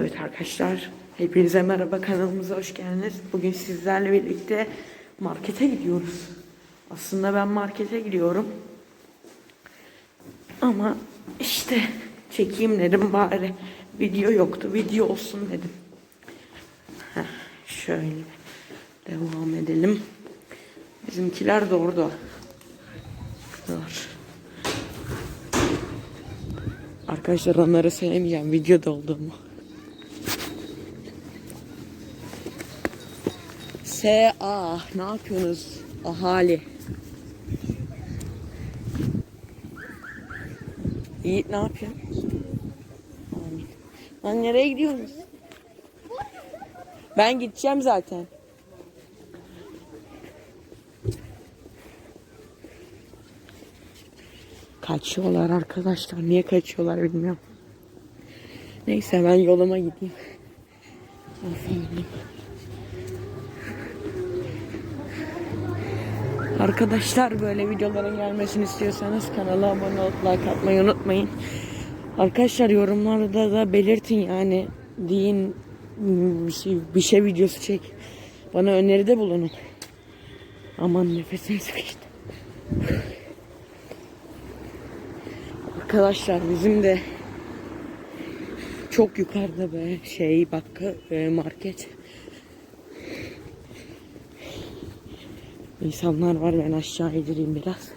Evet arkadaşlar, hepinize merhaba kanalımıza hoş geldiniz. Bugün sizlerle birlikte markete gidiyoruz. Aslında ben markete gidiyorum. Ama işte çekeyim dedim bari. Video yoktu, video olsun dedim. Heh, şöyle devam edelim. Bizimkiler de orada. Dur. Arkadaşlar onları sevmeyeceğim videoda olduğumu. S.A. Ne yapıyorsunuz ahali? Yiğit ne yapıyor? Lan nereye gidiyorsunuz? Ben gideceğim zaten. Kaçıyorlar arkadaşlar. Niye kaçıyorlar bilmiyorum. Neyse ben yoluma gideyim. Efendim. Arkadaşlar böyle videoların gelmesini istiyorsanız kanala abone olup like atmayı unutmayın. Arkadaşlar yorumlarda da belirtin yani deyin bir şey, bir şey videosu çek. Bana öneride bulunun. Aman nefesim sıkıştı. Arkadaşlar bizim de çok yukarıda be şey bak e, market. İnsanlar var ben aşağı indireyim biraz.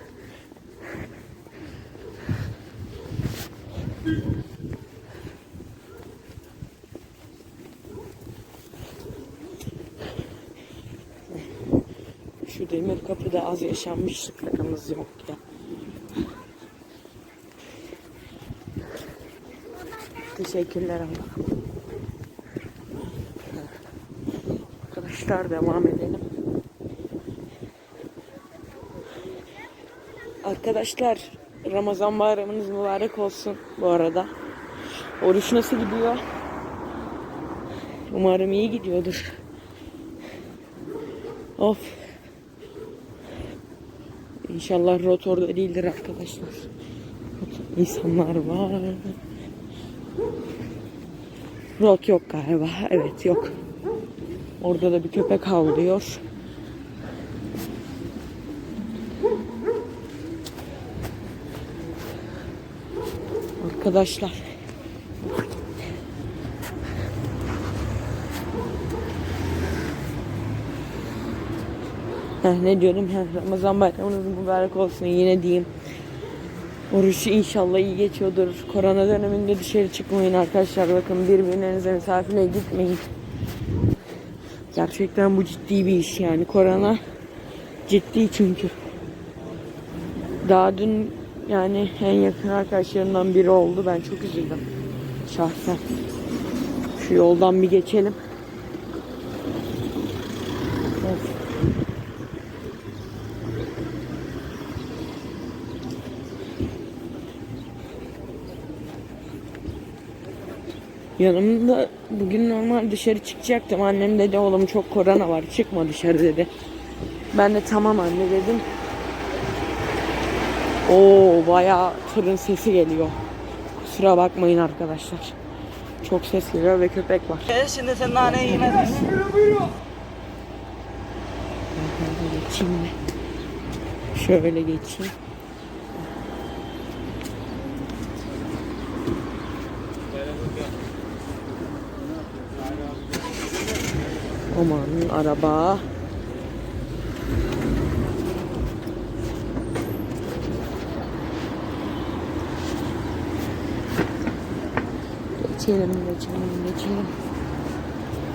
Şu demir kapıda az yaşanmışlıklarımız yok ya. Teşekkürler ama. Arkadaşlar devam edelim. Arkadaşlar Ramazan bayramınız mübarek olsun bu arada. Oruç nasıl gidiyor? Umarım iyi gidiyordur. Of. İnşallah rotorda değildir arkadaşlar. İnsanlar var. Rot yok galiba. Evet yok. Orada da bir köpek havlıyor. Arkadaşlar. Heh, ne diyordum? Heh, Ramazan bayramınız mübarek olsun yine diyeyim. Oruç inşallah iyi geçiyordur. Korona döneminde dışarı çıkmayın arkadaşlar. Bakın birbirlerinize misafirliğe gitmeyin. Gerçekten bu ciddi bir iş yani. Korona ciddi çünkü. Daha dün yani en yakın arkadaşlarımdan biri oldu. Ben çok üzüldüm. Şahsen. Şu yoldan bir geçelim. Of. Yanımda bugün normal dışarı çıkacaktım. Annem dedi oğlum çok korona var çıkma dışarı dedi. Ben de tamam anne dedim. Oo bayağı tırın sesi geliyor. Kusura bakmayın arkadaşlar. Çok ses geliyor ve köpek var. E şimdi sen naneyi yemedin. Şöyle geçeyim mi? Şöyle geçeyim. Aman araba. Geçelim, geçelim, geçelim.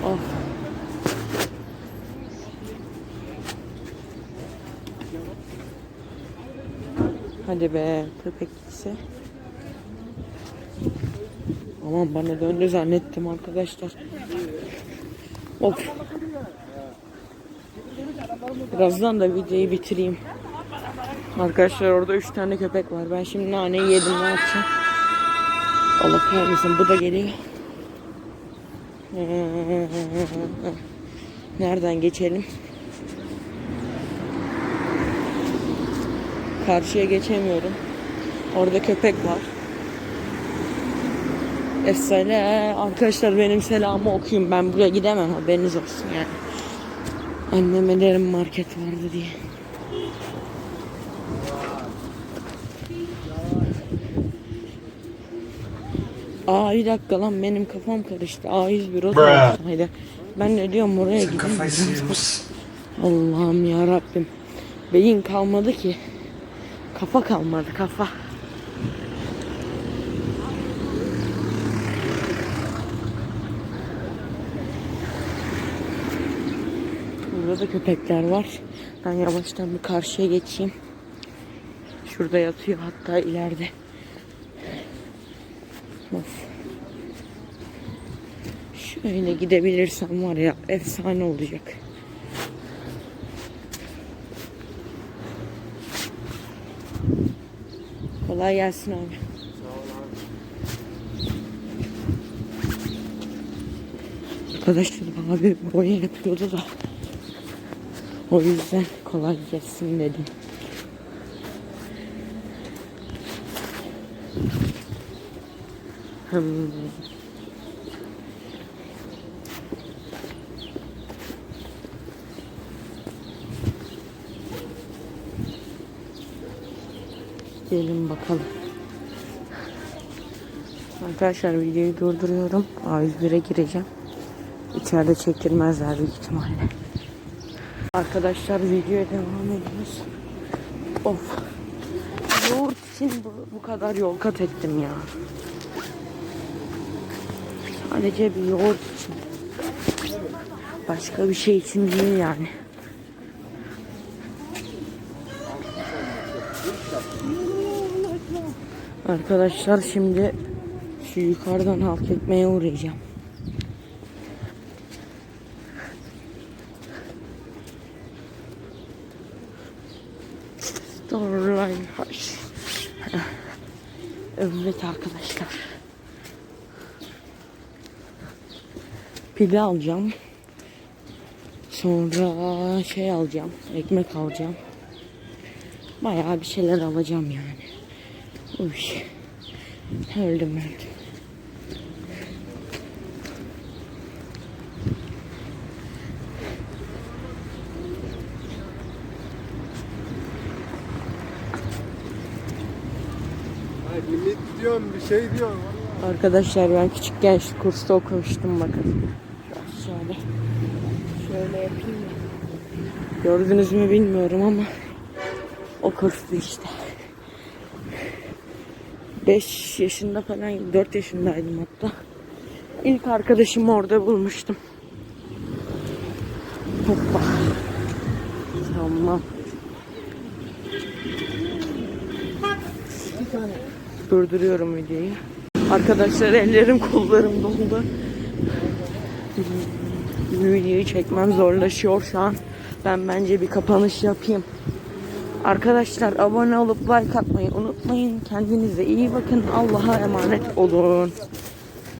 Of. Hadi be köpek gitse. Aman bana döndü zannettim arkadaşlar. Of. Birazdan da videoyu bitireyim. Arkadaşlar orada üç tane köpek var. Ben şimdi naneyi yedim ne yapacağım? Allah kahretsin bu da geliyor. Nereden geçelim? Karşıya geçemiyorum. Orada köpek var. Esselam. Arkadaşlar benim selamı okuyun. Ben buraya gidemem haberiniz olsun yani. Anneme derim market vardı diye. Aa bir dakika lan benim kafam karıştı. A101 o taraftaydı. Ben ne diyorum oraya gideyim. Allah'ım ya Rabbim. Beyin kalmadı ki. Kafa kalmadı kafa. Burada da köpekler var. Ben yavaştan bir karşıya geçeyim. Şurada yatıyor hatta ileride. Of. Şöyle gidebilirsem var ya efsane olacak. Kolay gelsin abi. Arkadaşlar abi boya yapıyordu da. O yüzden kolay gelsin dedim. Hmm. Gelin bakalım. Arkadaşlar videoyu durduruyorum. A101'e gireceğim. İçeride çektirmezler büyük ihtimalle. Arkadaşlar videoya devam ediyoruz. Of. Yoğurt için bu, bu kadar yol kat ettim ya. Sadece bir yoğurt için. Başka bir şey için değil yani. Arkadaşlar şimdi şu yukarıdan halk ekmeğe uğrayacağım. Storyline Hoş. Evet arkadaşlar. Pili alacağım. Sonra şey alacağım. Ekmek alacağım. Bayağı bir şeyler alacağım yani. Uy. Öldüm öldüm. Limit diyorum bir şey diyorum. Arkadaşlar ben küçükken şu kursta okumuştum bakın. Şöyle. Şöyle yapayım mı? Gördünüz mü bilmiyorum ama o kurstu işte. 5 yaşında falan 4 yaşındaydım hatta. İlk arkadaşımı orada bulmuştum. Hoppa. Tamam. Durduruyorum videoyu. Arkadaşlar ellerim kollarım doldu. Videoyu çekmem zorlaşıyor şu an. Ben bence bir kapanış yapayım. Arkadaşlar abone olup like atmayı unutmayın. Kendinize iyi bakın. Allah'a emanet olun.